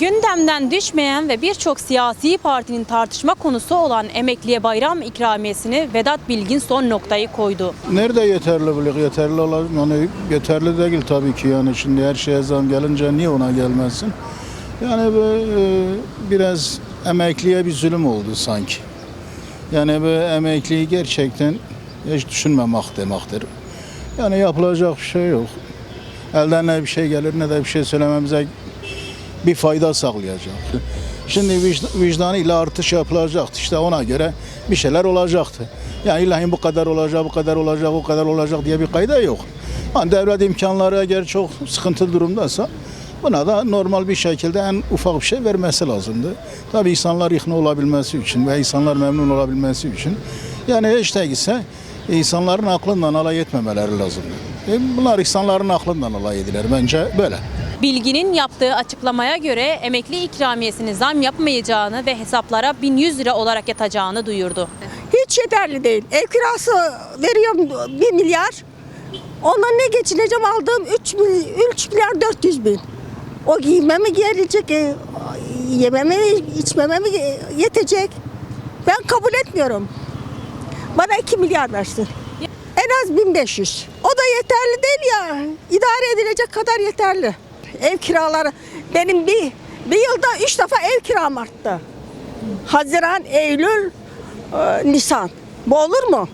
Gündemden düşmeyen ve birçok siyasi partinin tartışma konusu olan emekliye bayram ikramiyesini Vedat Bilgin son noktayı koydu. Nerede yeterli buluyor? Yeterli olan yani yeterli değil tabii ki yani şimdi her şeye zam gelince niye ona gelmesin? Yani bu e, biraz emekliye bir zulüm oldu sanki. Yani bu emekliyi gerçekten hiç düşünmemek demektir. Yani yapılacak bir şey yok. Elden ne bir şey gelir ne de bir şey söylememize bir fayda sağlayacak. Şimdi vicd- vicdanıyla artış yapılacaktı. İşte ona göre bir şeyler olacaktı. Yani ilahi bu kadar olacak, bu kadar olacak, bu kadar olacak diye bir kayda yok. Yani devlet imkanları eğer çok sıkıntılı durumdaysa buna da normal bir şekilde en ufak bir şey vermesi lazımdı. Tabii insanlar ikna olabilmesi için ve insanlar memnun olabilmesi için. Yani hiç değilse insanların aklından alay etmemeleri lazımdı. E bunlar insanların aklından alay ediler bence böyle. Bilgin'in yaptığı açıklamaya göre emekli ikramiyesini zam yapmayacağını ve hesaplara 1100 lira olarak yatacağını duyurdu. Hiç yeterli değil. Ev kirası veriyorum 1 milyar. Ondan ne geçineceğim aldığım 3, mil, 3 milyar 400 bin. O giyime mi gelecek, e, yememe içmeme yetecek? Ben kabul etmiyorum. Bana 2 milyar versin. En az 1500. O da yeterli değil ya. İdare edilecek kadar yeterli. Ev kiraları benim bir, bir yılda 3 defa ev kiram arttı. Haziran, Eylül, e, Nisan. Bu olur mu?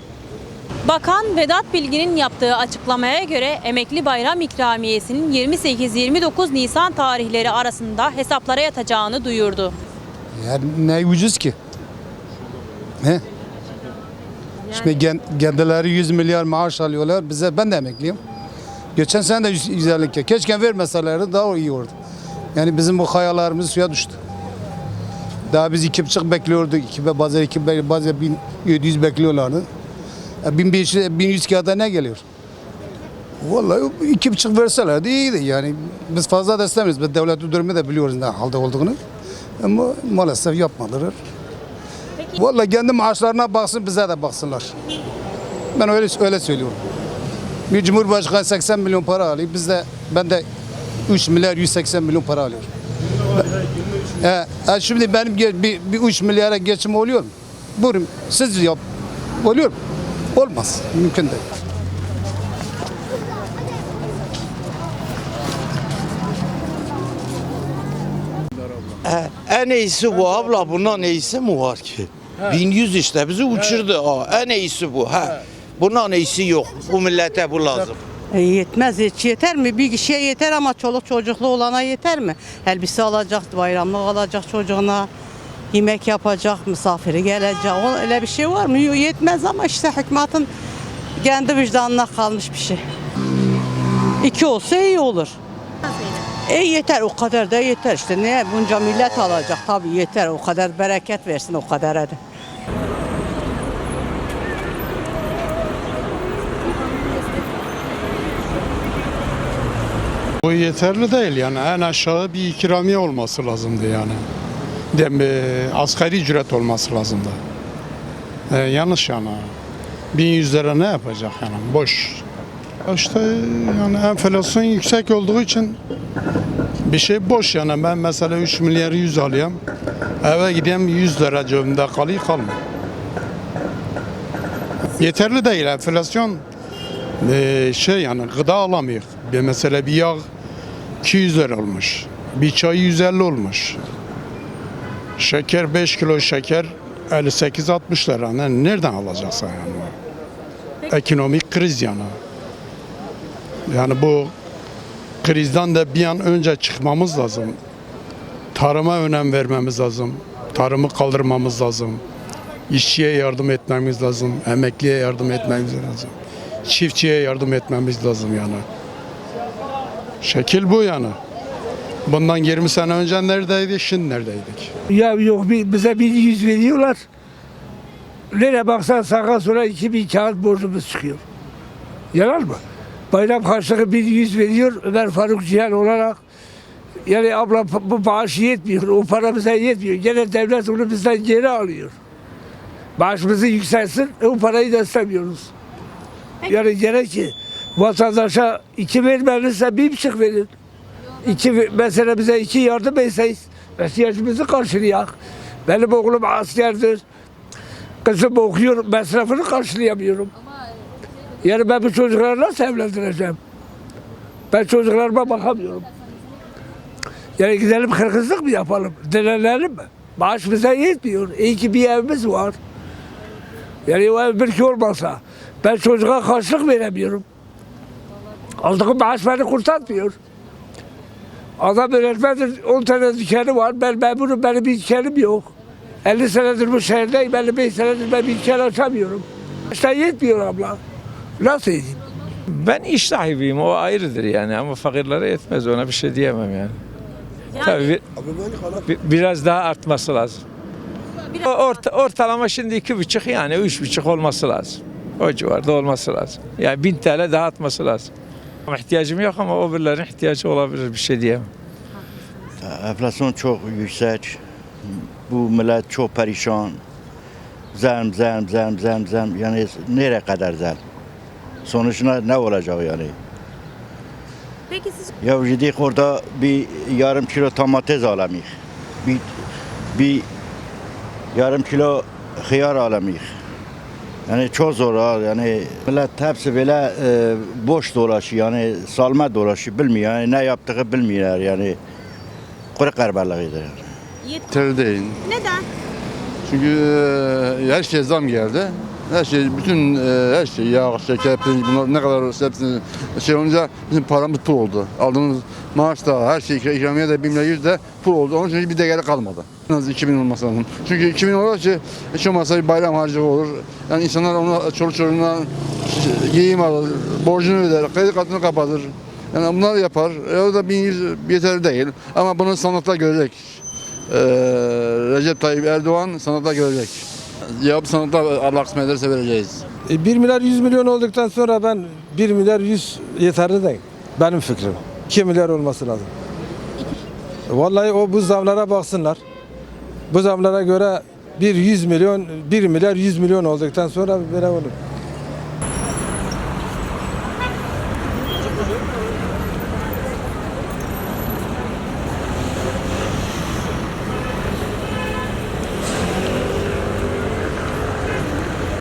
Bakan Vedat Bilgin'in yaptığı açıklamaya göre emekli bayram ikramiyesinin 28-29 Nisan tarihleri arasında hesaplara yatacağını duyurdu. Yani ne ucuz ki? He? Şimdi gen- kendileri 100 milyar maaş alıyorlar. Bize ben de emekliyim. Geçen sene de 100 150 Keşke vermeselerdi daha iyi olurdu. Yani bizim bu hayalarımız suya düştü. Daha biz iki buçuk bekliyorduk. İki, bazen iki, bazen 1700 bekliyorlardı. E, 1500, 1100 kağıda ne geliyor? Vallahi iki buçuk verselerdi iyiydi yani. Biz fazla da istemiyoruz. Biz devlet durumu da biliyoruz ne halde olduğunu. Ama maalesef yapmadılar. Vallahi kendi maaşlarına baksın bize de baksınlar. Ben öyle öyle söylüyorum. Bir cumhurbaşkanı 80 milyon para alıyor. Biz de ben de 3 milyar 180 milyon para alıyorum. E, e, şimdi benim bir, bir 3 milyara geçim oluyor mu? Buyurun siz yap. Oluyor mu? Olmaz. Mümkün değil. En iyisi bu abla bundan iyisi mi var ki? 1100 işte bizi uçurdu. Ha. En iyisi bu. Ha. Bundan iyisi yok. Bu millete bu lazım. E, Yetmez hiç yeter mi? Bir kişiye yeter ama çoluk çocuklu olana yeter mi? Elbise alacak, bayramlık alacak çocuğuna, yemek yapacak, misafiri gelecek. O, öyle bir şey var mı? Yetmez ama işte hükümetin kendi vicdanına kalmış bir şey. İki olsa iyi olur. E yeter o kadar da yeter işte. Ne bunca millet alacak tabii yeter o kadar bereket versin o kadar hadi. Bu yeterli değil yani en aşağı bir ikramiye olması lazımdı yani. Dem, e, asgari ücret olması lazımdı. E, yanlış yani. 1100 lira ne yapacak yani boş. İşte yani enflasyon yüksek olduğu için bir şey boş yani ben mesela 3 milyar 100 alıyorum. Eve gideyim 100 lira cebimde kalıyor kalmıyor. Yeterli değil enflasyon e, şey yani gıda alamıyor. Bir mesela bir yağ 200 lira olmuş. Bir çay 150 olmuş. Şeker 5 kilo şeker 58-60 lira. Ne- Nereden alacaksın yani? Ekonomik kriz yani. Yani bu krizden de bir an önce çıkmamız lazım. Tarıma önem vermemiz lazım. Tarımı kaldırmamız lazım. İşçiye yardım etmemiz lazım. Emekliye yardım etmemiz lazım. Çiftçiye yardım etmemiz lazım yani. Şekil bu yani. Bundan 20 sene önce neredeydik, şimdi neredeydik? Ya yok bi- bize 1100 veriyorlar. Nereye baksan sağa sola 2000 kağıt borcumuz çıkıyor. Yalan mı? Bayram harçlığı 1100 veriyor Ömer Faruk Cihan olarak. Yani abla bu maaş yetmiyor. O para bize yetmiyor. Gene devlet onu bizden geri alıyor. Maaşımızı yükselsin. O parayı da istemiyoruz. Yani gerek ki vatandaşa iki vermelisə bir buçuk verin. İki, mesela bize iki yardım etseyiz ihtiyacımızı karşılayak. Benim oğlum askerdir. Kızım okuyor, masrafını karşılayamıyorum. Yani ben bu çocukları nasıl evlendireceğim? Ben çocuklarıma bakamıyorum. Yani gidelim kırgızlık mı yapalım? Dilenelim mi? Maaş bize yetmiyor. İyi ki bir evimiz var. Yani o ev bir olmasa ben çocuğa karşılık veremiyorum. Aldığım maaş beni kurtarmıyor. Adam öğretmendir, 10 tane dükkanı var. Ben memurum, benim bir dükkanım yok. 50 senedir bu şehirdeyim, 55 senedir ben bir dükkan açamıyorum. İşte yetmiyor abla. Nasıl edeyim? Ben iş sahibiyim o ayrıdır yani ama fakirlere yetmez ona bir şey diyemem yani. Tabii bir- bir- biraz daha artması lazım. Orta, ortalama şimdi iki buçuk yani üç buçuk olması lazım. O civarda olması lazım. Yani bin TL daha atması lazım. İhtiyacım yok ama o birilerinin ihtiyacı olabilir bir şey diyemem. Enflasyon çok yüksek. Bu millet çok perişan. Zem, zem, zem, zem, zem. Yani nereye kadar zem? Sonuçta ne olacak yani? Peki siz Ya gidik orada bir yarım kilo domates alamayız. Bir, bir yarım kilo hıyar alamayız. Yani çok zor ha. Yani millet hepsi böyle e, boş dolaşıyor. Yani salma dolaşıyor. Bilmiyor. Yani ne yaptığı bilmiyorlar yani. Kuru karbalığıdır yani. Yeterli değil. neden? Çünkü e, her şeye zam geldi. Her şey, bütün e, her şey, yağ, şeker, pirinç bunlar ne kadar hepsini şey olunca bizim paramız pul oldu. Aldığımız maaş da her şey, ikramiye de 1 milyar 100 de pul oldu. Onun için bir değeri kalmadı. En az 2000 olması lazım. Çünkü 2000 olursa hiç olmazsa bir bayram harcı olur. Yani insanlar onu çoluk çocuğuna giyim alır, borcunu öder, kredi kartını kapatır. Yani bunlar yapar. E, o da 1100 yeterli değil. Ama bunu sanatla görecek. Ee, Recep Tayyip Erdoğan sanatla görecek. Cevap sanatta Allah kısmet ederse vereceğiz. 1 milyar 100 milyon olduktan sonra ben 1 milyar 100 yeterli değil. Benim fikrim. 2 milyar olması lazım. Vallahi o bu zamlara baksınlar. Bu zamlara göre bir 100 milyon 1 milyar 100 milyon olduktan sonra böyle olur.